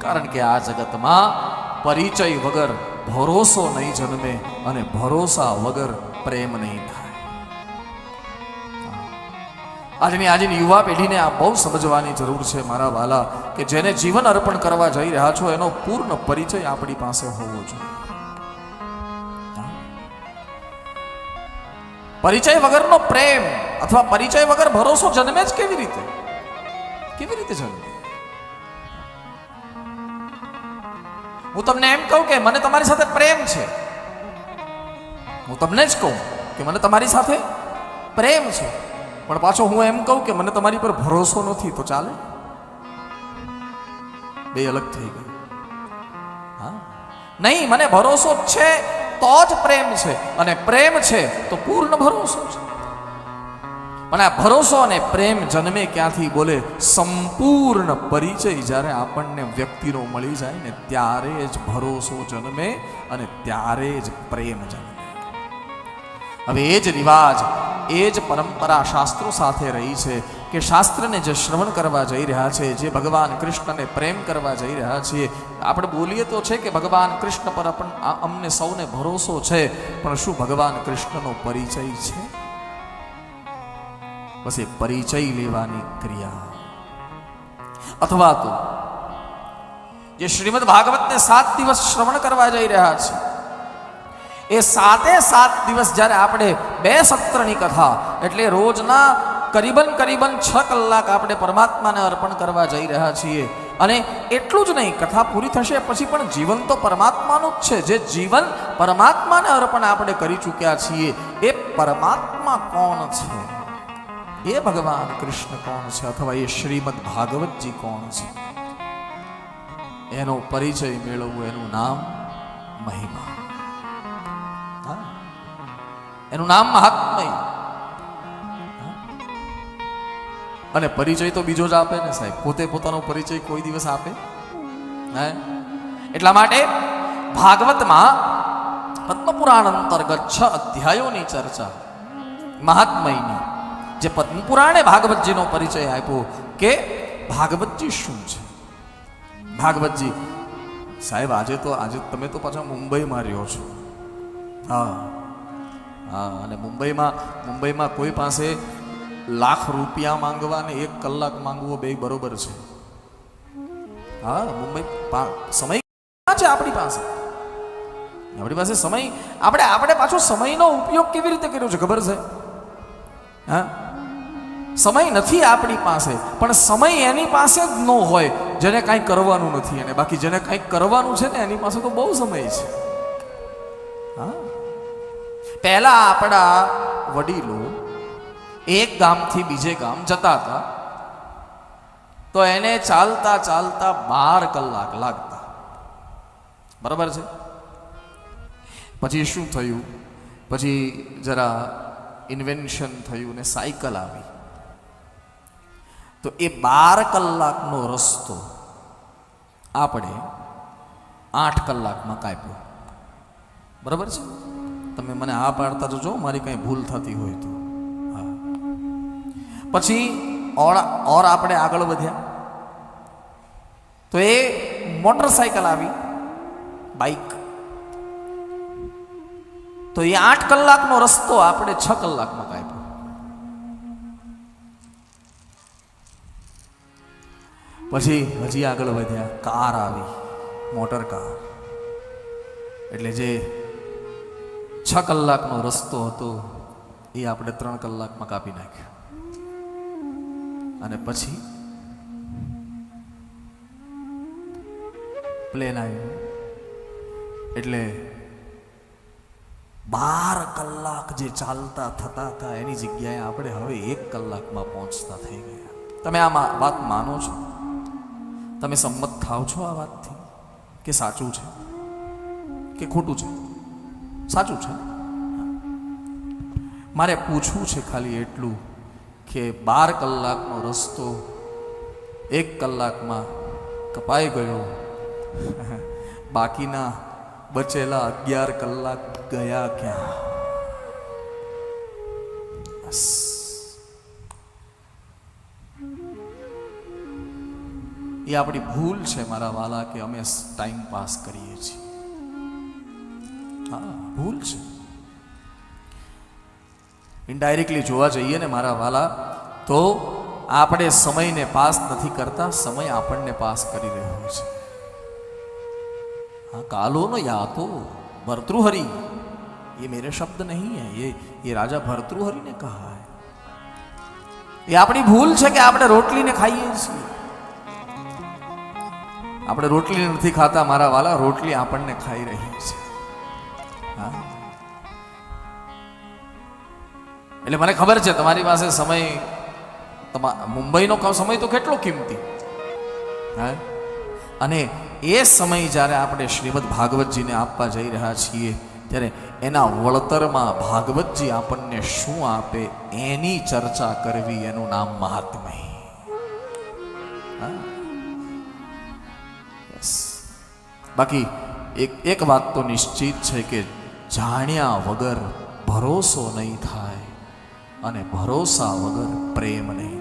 કારણ કે આ જગતમાં પરિચય વગર ભરોસો નહીં જન્મે અને ભરોસા વગર પ્રેમ નહીં થાય. આજની આજની યુવા પેઢીને આ બહુ સમજવાની જરૂર છે મારા વાલા, કે જેને જીવન અર્પણ કરવા જઈ રહ્યા છો, એનો પૂર્ણ પરિચય આપણી પાસે હોવો જોઈએ. પરિચય વગરનો પ્રેમ અથવા પરિચય વગર ભરોસો જન્મે જ કેવી રીતે? કેવી રીતે જન્મે? હું તમને એમ કહું કે મને તમારી સાથે પ્રેમ છે. હું તમને જ કહું કે મને તમારી સાથે પ્રેમ છે. પણ પાછો હું એમ કહું કે મને તમારી પર ભરોસો નથી, તો ચાલે? બે અલગ થઈ ગયું હા? નહીં, મને ભરોસો છે, તો જ પ્રેમ છે. અને પ્રેમ છે, તો પૂર્ણ ભરોસો છે. પણ આ ભરોસો અને પ્રેમ જન્મે ક્યાંથી બોલે? સંપૂર્ણ પરિચય જ્યારે આપણને વ્યક્તિનો મળી જાય ને ત્યારે જ ભરોસો જન્મે અને ત્યારે જ પ્રેમ જન્મે. હવે એ જ રિવાજ, એ જ પરંપરા શાસ્ત્રો સાથે રહી છે કે શાસ્ત્રને જે શ્રવણ કરવા જઈ રહ્યા છે, જે ભગવાન કૃષ્ણને પ્રેમ કરવા જઈ રહ્યા છીએ, આપણે બોલીએ તો છે કે ભગવાન કૃષ્ણ પર આપણ અમને સૌને ભરોસો છે, પણ શું ભગવાન કૃષ્ણનો પરિચય છે? એ પરિચય લેવાની ક્રિયા. અથવા તો જે શ્રીમદ ભાગવતને સાત દિવસ શ્રવણ કરવા જઈ રહ્યા છે, એ સાતે સાત દિવસ જ્યારે આપણે બે સત્રની કથા એટલે રોજના કરીબન કરીબન છ કલાક આપણે પરમાત્માને અર્પણ કરવા જઈ રહ્યા છીએ, અને એટલું જ નહીં, કથા પૂરી થશે પછી પણ જીવન તો પરમાત્માનું જ છે. જે જીવન પરમાત્માને અર્પણ આપણે કરી ચૂક્યા છીએ, એ પરમાત્મા કોણ છે? એ ભગવાન કૃષ્ણ કોણ છે અથવા એ શ્રીમદ ભાગવતજી કોણ છે? એનો પરિચય મેળવવો એનું નામ મહિમા. એનું નામ મહાત્મય. અને પરિચય તો બીજો જ આપે ને સાહેબ. પોતે પોતાનો પરિચય કોઈ દિવસ આપે? હે? એટલા માટે ભાગવતમાં પદ્મપુરાણ અંતર્ગત છ અધ્યાયોની ચર્ચા મહાત્મયની. જે પદ્મપુરાણે ભાગવતજીનો પરિચય આપ્યો કે ભાગવતજી શું છે? ભાગવતજી, સાહેબ, આજે તો, આજે તમે તો પાછા મુંબઈમાં રહ્યો છો. હા. હા, અને મુંબઈમાં મુંબઈમાં કોઈ પાસે લાખ રૂપિયા માંગવા ને એક કલાક માંગવો બે બરોબર છે. હા, મુંબઈ સમય છે આપણી પાસે. આપણી પાસે સમય, આપણે આપણે પાછો સમયનો ઉપયોગ કેવી રીતે કર્યો છે, ખબર છે? હા? સમય નથી આપણી પાસે, પણ સમય એની પાસે જ ન હોય, જેને કાંઈ કરવાનું નથી અને બાકી જેને કાંઈક કરવાનું છે ને, એની પાસે તો બહુ સમય છે. હા? પહેલા આપણા વડીલો એક ગામથી બીજે ગામ જતા હતા, તો એને ચાલતા ચાલતા બાર કલાક લાગતા. બરાબર છે? પછી શું થયું? પછી જરા ઇન્વેન્શન થયું ને સાયકલ આવી. તો એ બાર કલાકનો રસ્તો આપણે આઠ કલાકમાં કાપ્યો. બરાબર છે? તમે મને આ પાડતા જજો, મારી કંઈ ભૂલ થતી હોય તો. હા. પછી ઓર ઓર આપણે આગળ વધ્યા. તો એ મોટરસાયકલ આવી, બાઈક. તો એ આઠ કલાકનો રસ્તો આપણે છ કલાકમાં કાપ્યો. પછી હજી આગળ વધ્યા. કાર આવી. મોટર કાર એટલે જે છ કલાકનો રસ્તો હતો, એ આપણે ત્રણ કલાકમાં કાપી નાખ્યો. અને પછી પ્લેન આવ્યું. એટલે બાર કલાક જે ચાલતા થતા હતા, એની જગ્યાએ આપણે હવે એક કલાકમાં પહોંચતા થઈ ગયા. તમે આ વાત માનો છો? તમે સંમત થાવ છો આ વાતથી? કે સાચું છે? કે ખોટું છે? સાચું છે. મારે પૂછવું છે ખાલી એટલું કે બાર કલાકનો રસ્તો એક કલાકમાં કપાઈ ગયો. બાકીના બચેલા અગિયાર કલાક ગયા ક્યાં? બસ. એ આપણી ભૂલ છે મારા વાલા કે અમે ટાઈમ પાસ કરીએ છીએ હા ભૂલ છે ઇનડાયરેક્ટલી જોવા જઈએ ને મારા વાલા તો આપણે સમયને પાસ નથી કરતા સમય આપણને પાસ કરી રહ્યો છે हाँ कालो न या तो भर्तृहरि ये मेरे शब्द नहीं है ये ये राजा भर्तृहरि ने कहा है એ આપણી ભૂલ છે કે આપણે રોટલીને ખાઈએ છીએ આપણે રોટલી નથી ખાતા, મારા વાલા, રોટલી આપણને ખાઈ રહી છે. હા. એટલે મને ખબર છે, તમારી પાસે સમય, તમા, મુંબઈનો સમય તો કેટલો કિંમતી? હા. અને એ સમય જ્યારે આપણે શ્રીમદ ભાગવતજીને આપવા જઈ રહ્યા છીએ, ત્યારે એના વળતરમાં ભાગવતજી આપણને શું આપે એની ચર્ચા કરવી એનું નામ મહાત્મય. બાકી એક એક વાત તો નિશ્ચિત છે કે જાણ્યા વગર ભરોસો નહીં થાય અને ભરોસા વગર પ્રેમ નહીં